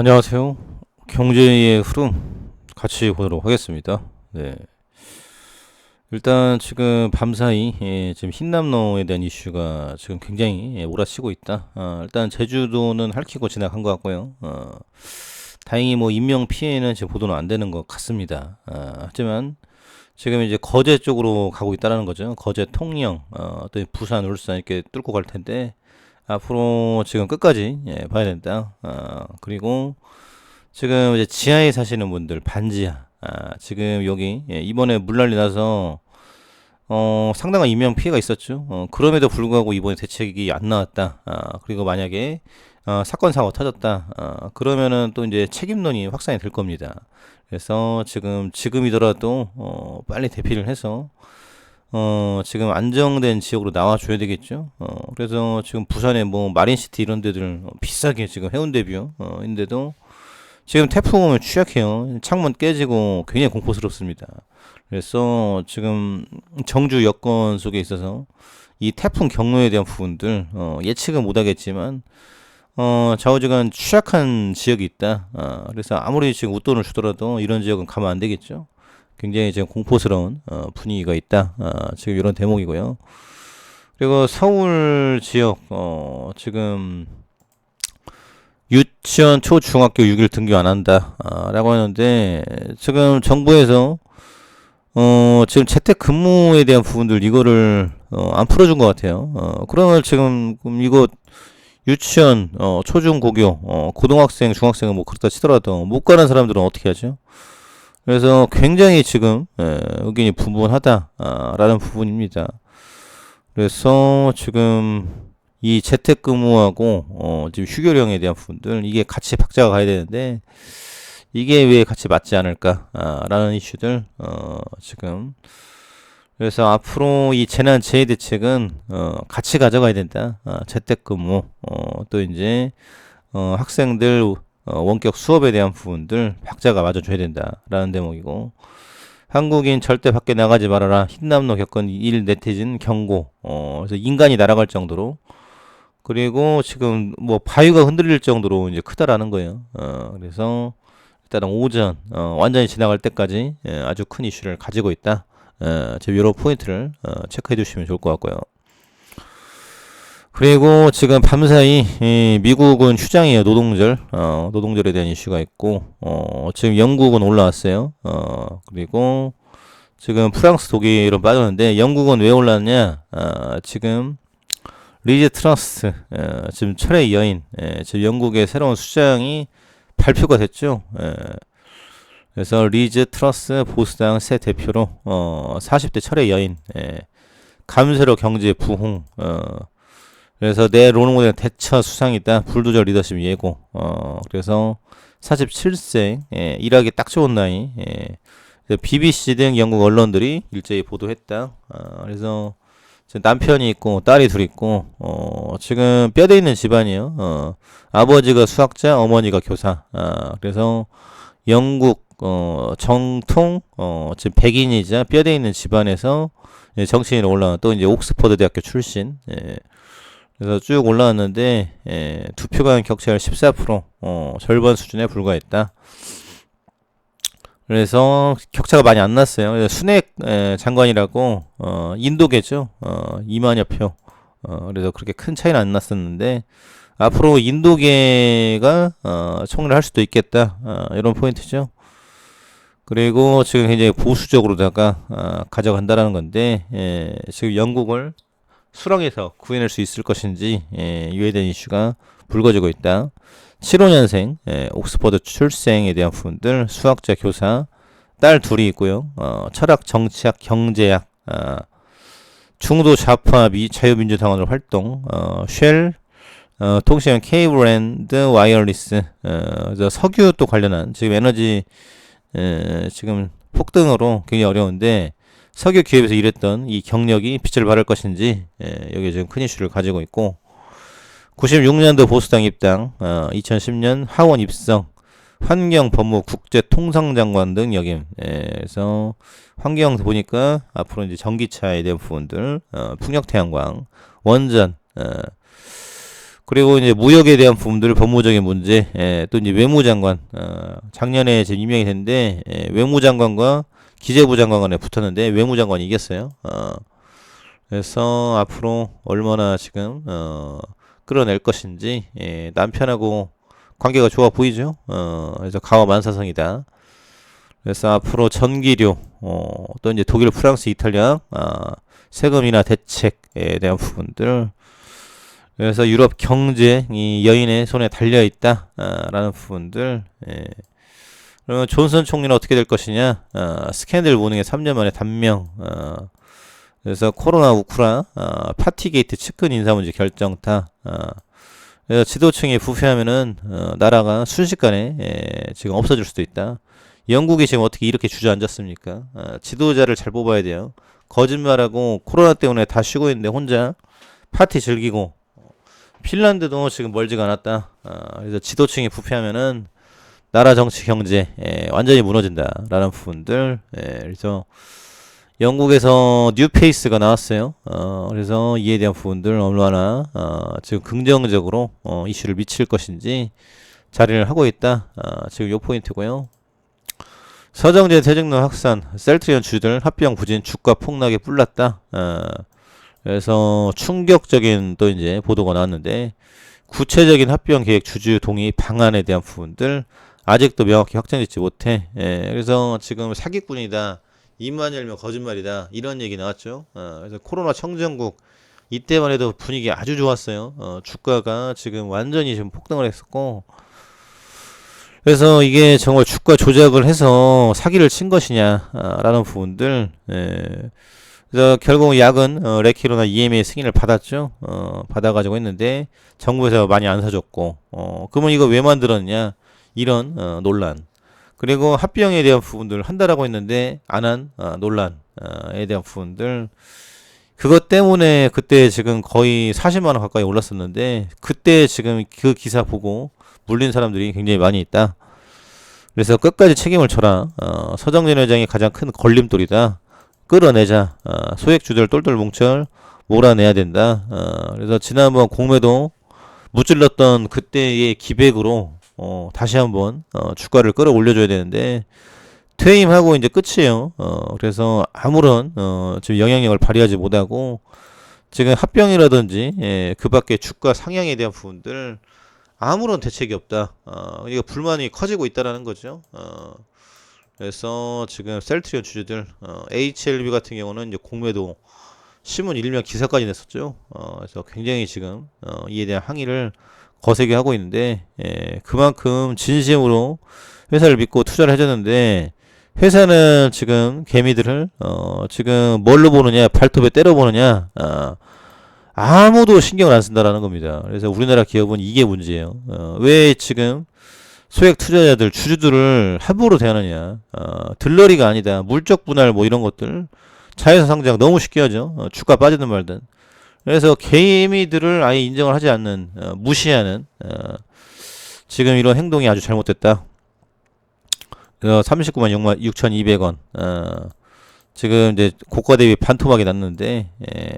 안녕하세요. 경제의 흐름 같이 보도록 하겠습니다. 네. 일단 지금 밤사이 예, 지금 흰남노에 대한 이슈가 지금 굉장히 예, 몰아치고 있다. 아, 일단 제주도는 핥히고 지나간 것 같고요. 어, 다행히 뭐 인명 피해는 지금 보도는 안 되는 것 같습니다. 아, 하지만 지금 이제 거제 쪽으로 가고 있다라는 거죠. 거제 통영, 어, 또 부산, 울산 이렇게 뚫고 갈 텐데 앞으로 지금 끝까지 예, 봐야 된다. 아, 그리고 지금 이제 지하에 사시는 분들 반지하 아, 지금 여기 예, 이번에 물난리 나서 어, 상당한 인명 피해가 있었죠. 어, 그럼에도 불구하고 이번에 대책이 안 나왔다. 아, 그리고 만약에 어, 사건 사고 터졌다. 아, 그러면은 또 이제 책임론이 확산이 될 겁니다. 그래서 지금 지금이더라도 어, 빨리 대피를 해서 어, 지금 안정된 지역으로 나와줘야 되겠죠. 어, 그래서 지금 부산에 뭐 마린시티 이런 데들 어, 비싸게 지금 해운대뷰 어, 인데도 지금 태풍 오면 취약해요. 창문 깨지고 굉장히 공포스럽습니다. 그래서 지금 정주 여건 속에 있어서 이 태풍 경로에 대한 부분들 어, 예측은 못하겠지만 어, 좌우지간 취약한 지역이 있다. 어, 그래서 아무리 지금 웃돈을 주더라도 이런 지역은 가면 안 되겠죠. 굉장히 지금 공포스러운 어, 분위기가 있다. 어, 지금 이런 대목이고요. 그리고 서울 지역 어, 지금 유치원 초중학교 6일 등교 안 한다. 아, 라고 하는데 지금 정부에서 어, 지금 재택 근무에 대한 부분들 이거를 어, 안 풀어준 것 같아요. 어, 그러면 지금 이거 유치원, 어, 초중 고교, 어, 고등학생, 중학생은 뭐 그렇다 치더라도 못 가는 사람들은 어떻게 하죠? 그래서 굉장히 지금 예, 의견이 분분하다라는 부분입니다. 그래서 지금 이 재택근무하고 어, 지금 휴교령에 대한 부분들 이게 같이 박자가 가야 되는데 이게 왜 같이 맞지 않을까라는 이슈들 어, 지금 그래서 앞으로 이 재난 재해 대책은 어, 같이 가져가야 된다. 어, 재택근무 어, 또 이제 어, 학생들 어, 원격 수업에 대한 부분들 박자가 맞아줘야 된다라는 대목이고 한국인 절대 밖에 나가지 말아라 흰남노 겪은 일 네티즌 경고 어, 그래서 인간이 날아갈 정도로 그리고 지금 뭐 바위가 흔들릴 정도로 이제 크다라는 거예요. 어, 그래서 일단 오전 어, 완전히 지나갈 때까지 예, 아주 큰 이슈를 가지고 있다. 어, 제 여러 포인트를 어, 체크해 주시면 좋을 것 같고요. 그리고 지금 밤사이 이 미국은 휴장이에요 노동절 어, 노동절에 대한 이슈가 있고 어, 지금 영국은 올라왔어요 어, 그리고 지금 프랑스 독일은 빠졌는데 영국은 왜 올랐냐 어, 지금 리즈 트러스 어, 지금 철의 여인 예, 지금 영국의 새로운 수장이 발표가 됐죠 예. 그래서 리즈 트러스 보수당 새 대표로 어, 40대 철의 여인 예. 감세로 경제 부흥 어, 그래서 내 롤모델 대처 수상이다. 불도저 리더십 예고. 어, 그래서 47세, 예, 일하기 딱 좋은 나이. 예. BBC 등 영국 언론들이 일제히 보도했다. 어, 그래서 남편이 있고 딸이 둘 있고 어, 지금 뼈대 있는 집안이에요. 어, 아버지가 수학자, 어머니가 교사. 아, 그래서 영국 어, 정통 어, 지금 백인이자 뼈대 있는 집안에서 예, 정치인으로 올라온 또 이제 옥스퍼드 대학교 출신. 예. 그래서 쭉 올라왔는데 예, 투표 간 격차를 14% 어, 절반 수준에 불과했다. 그래서 격차가 많이 안 났어요. 순핵 에, 장관이라고 어, 인도계죠. 어, 2만여 표. 어, 그래서 그렇게 큰 차이는 안 났었는데 앞으로 인도계가 어, 총리를 할 수도 있겠다. 어, 이런 포인트죠. 그리고 지금 굉장히 보수적으로다가 어, 가져간다라는 건데 예, 지금 영국을 수렁에서 구해낼 수 있을 것인지 예, 대한 이슈가 불거지고 있다. 75년생 예, 옥스퍼드 출생에 대한 부분들 수학자 교사 딸 둘이 있고요. 어, 철학 정치학 경제학 어, 중도 좌파 미 자유민주당원으로 활동 어, 쉘 어, 통신원 케이블랜드 와이어리스 어, 석유 또 관련한 지금 에너지 에, 지금 폭등으로 굉장히 어려운데 석유 기업에서 일했던 이 경력이 빛을 발할 것인지 예, 여기 지금 큰 이슈를 가지고 있고 96년도 보수당 입당, 어, 2010년 하원 입성, 환경 법무 국제 통상장관 등 역임. 예, 그래서 환경 보니까 앞으로 이제 전기차에 대한 부분들, 어, 풍력 태양광, 원전, 어, 그리고 이제 무역에 대한 부분들 법무적인 문제, 예, 또 이제 외무장관, 어, 작년에 지금 임명이 됐는데 예, 외무장관과 기재부 장관 간에 붙었는데 외무장관이 이겼어요. 어, 그래서 앞으로 얼마나 지금 어, 끌어낼 것인지 예, 남편하고 관계가 좋아 보이죠. 어, 그래서 가와 만사성이다. 그래서 앞으로 전기료, 어, 또 이제 독일, 프랑스, 이탈리아 아, 세금이나 대책에 대한 부분들 그래서 유럽 경제 이 여인의 손에 달려 있다라는 부분들. 예. 그러면 존슨 총리는 어떻게 될 것이냐? 아, 스캔들 무능에 3년 만에 단명. 아, 그래서 코로나 우크라 아, 파티게이트 측근 인사 문제 결정타. 아, 그래서 지도층이 부패하면은 어, 나라가 순식간에 예, 지금 없어질 수도 있다. 영국이 지금 어떻게 이렇게 주저앉았습니까? 아, 지도자를 잘 뽑아야 돼요. 거짓말하고 코로나 때문에 다 쉬고 있는데 혼자 파티 즐기고 핀란드도 지금 멀지가 않았다. 아, 그래서 지도층이 부패하면은 나라 정치 경제 예, 완전히 무너진다라는 부분들. 예, 그래서 영국에서 뉴페이스가 나왔어요. 어, 그래서 이에 대한 부분들 얼마나 어, 지금 긍정적으로 어, 이슈를 미칠 것인지 자리를 하고 있다. 어, 지금 요 포인트고요. 서정제 대증론 확산, 셀트리온 주들 합병 부진 주가 폭락에 뿔났다. 어, 그래서 충격적인 또 이제 보도가 나왔는데 구체적인 합병 계획 주주 동의 방안에 대한 부분들 아직도 명확히 확정되지 못해. 예, 그래서 지금 사기꾼이다. 입만 열면 거짓말이다. 이런 얘기 나왔죠. 어, 그래서 코로나 청정국 이때만 해도 분위기 아주 좋았어요. 어, 주가가 지금 완전히 지금 폭등을 했었고 그래서 이게 정말 주가 조작을 해서 사기를 친 것이냐라는 부분들 예. 그래서 결국 약은 어, 레키로나 EMA 승인을 받았죠. 어, 받아가지고 했는데 정부에서 많이 안 사줬고 어, 그러면 이거 왜 만들었냐 이런 어, 논란 그리고 합병에 대한 부분들 한다라고 했는데 안한 어, 논란에 대한 부분들 그것 때문에 그때 지금 거의 40만 원 가까이 올랐었는데 그때 지금 그 기사 보고 물린 사람들이 굉장히 많이 있다. 그래서 끝까지 책임을 져라. 어, 서정진 회장이 가장 큰 걸림돌이다. 끌어내자. 어, 소액주들 똘똘 뭉쳐 몰아내야 된다. 어, 그래서 지난번 공매도 무찔렀던 그때의 기백으로 어, 다시 한번 어, 주가를 끌어올려줘야 되는데 퇴임하고 이제 끝이에요. 어, 그래서 아무런 어, 지금 영향력을 발휘하지 못하고 지금 합병이라든지 예, 그 밖에 주가 상향에 대한 부분들 아무런 대책이 없다. 어, 이거 불만이 커지고 있다라는 거죠. 어, 그래서 지금 셀트리온 주주들 어, HLB 같은 경우는 이제 공매도 신문 일면 기사까지 냈었죠. 어, 그래서 굉장히 지금 어, 이에 대한 항의를 거세게 하고 있는데 예, 그만큼 진심으로 회사를 믿고 투자를 해줬는데 회사는 지금 개미들을 어, 지금 뭘로 보느냐 발톱에 때려 보느냐 어, 아무도 신경을 안 쓴다라는 겁니다. 그래서 우리나라 기업은 이게 문제예요. 어, 왜 지금 소액 투자자들 주주들을 함부로 대하느냐? 어, 들러리가 아니다. 물적 분할 뭐 이런 것들 자회사 상장 너무 쉽게 하죠. 어, 주가 빠지는 말든. 그래서 개미들을 아예 인정을 하지 않는 어, 무시하는 어, 지금 이런 행동이 아주 잘못됐다. 어, 39만 6만 6,200원. 어, 지금 이제 고가 대비 반토막이 났는데 예,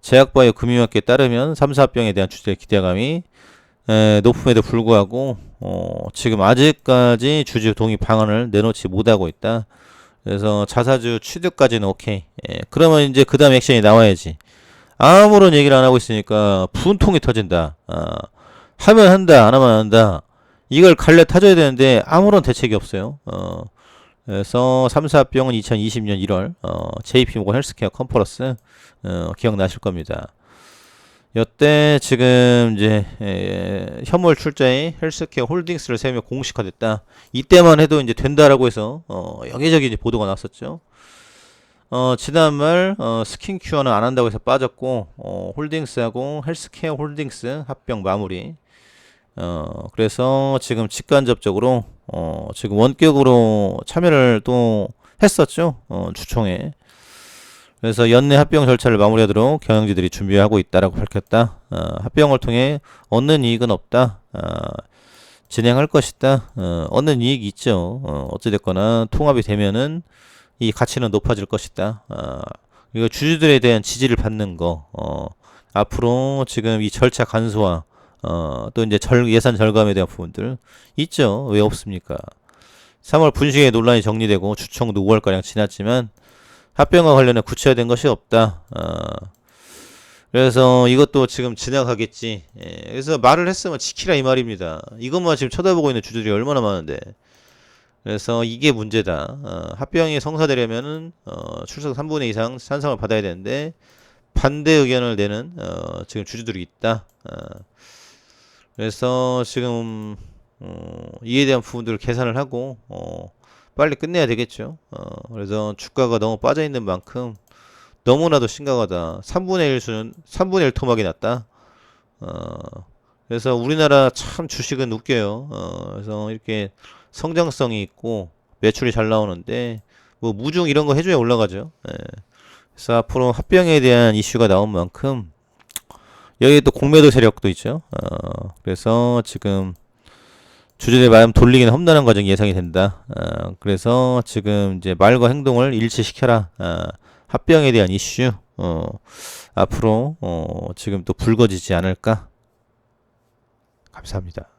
제약바이오 금융학계에 따르면 3, 4병에 대한 주제 기대감이 에, 높음에도 불구하고 어, 지금 아직까지 주주 동의 방안을 내놓지 못하고 있다. 그래서 자사주 취득까지는 오케이. 예, 그러면 이제 그 다음 액션이 나와야지. 아무런 얘기를 안 하고 있으니까 분통이 터진다. 아, 하면 한다, 안 하면 안 한다. 이걸 갈래 타줘야 되는데 아무런 대책이 없어요. 어, 그래서 3, 4병은 2020년 1월 어, JP모건 헬스케어 컨퍼런스 어, 기억나실 겁니다. 여때 지금 이제 에, 현물 출자의 헬스케어 홀딩스를 세며 공식화됐다. 이때만 해도 이제 된다라고 해서 어, 여기저기 이제 보도가 났었죠. 어, 지난말 어, 스킨큐어는 안 한다고 해서 빠졌고 어, 홀딩스하고 헬스케어 홀딩스 합병 마무리. 어, 그래서 지금 직간접적으로 어, 지금 원격으로 참여를 또 했었죠. 어, 주총에. 그래서 연내 합병 절차를 마무리하도록 경영지들이 준비하고 있다라고 밝혔다. 어, 합병을 통해 얻는 이익은 없다. 어, 진행할 것이다. 어, 얻는 이익이 있죠. 어, 어찌됐거나 통합이 되면은 이 가치는 높아질 것이다. 어, 이거 주주들에 대한 지지를 받는 거. 어, 앞으로 지금 이 절차 간소화 어, 또 이제 절, 예산 절감에 대한 부분들 있죠. 왜 없습니까? 3월 분식회 논란이 정리되고 주청도 5월가량 지났지만 합병과 관련해 구체화된 것이 없다. 어, 그래서 이것도 지금 지나가겠지. 예, 그래서 말을 했으면 지키라 이 말입니다. 이것만 지금 쳐다보고 있는 주들이 얼마나 많은데. 그래서 이게 문제다. 어, 합병이 성사되려면은 어, 출석 3분의 2 이상 찬성을 받아야 되는데 반대 의견을 내는 어, 지금 주주들이 있다. 어, 그래서 지금 어, 이에 대한 부분들을 계산을 하고 어, 빨리 끝내야 되겠죠. 어, 그래서 주가가 너무 빠져 있는 만큼 너무나도 심각하다. 3분의 1 수는 3분의 1 토막이 났다. 어, 그래서 우리나라 참 주식은 웃겨요. 어, 그래서 이렇게 성장성이 있고 매출이 잘 나오는데 뭐 무중 이런 거 해줘야 올라가죠. 예. 그래서 앞으로 합병에 대한 이슈가 나온 만큼 여기 또 공매도 세력도 있죠. 어, 그래서 지금 주주의 마음 돌리기는 험난한 과정이 예상이 된다. 어, 그래서 지금 이제 말과 행동을 일치시켜라. 어, 합병에 대한 이슈 어, 앞으로 어, 지금 또 불거지지 않을까. 감사합니다.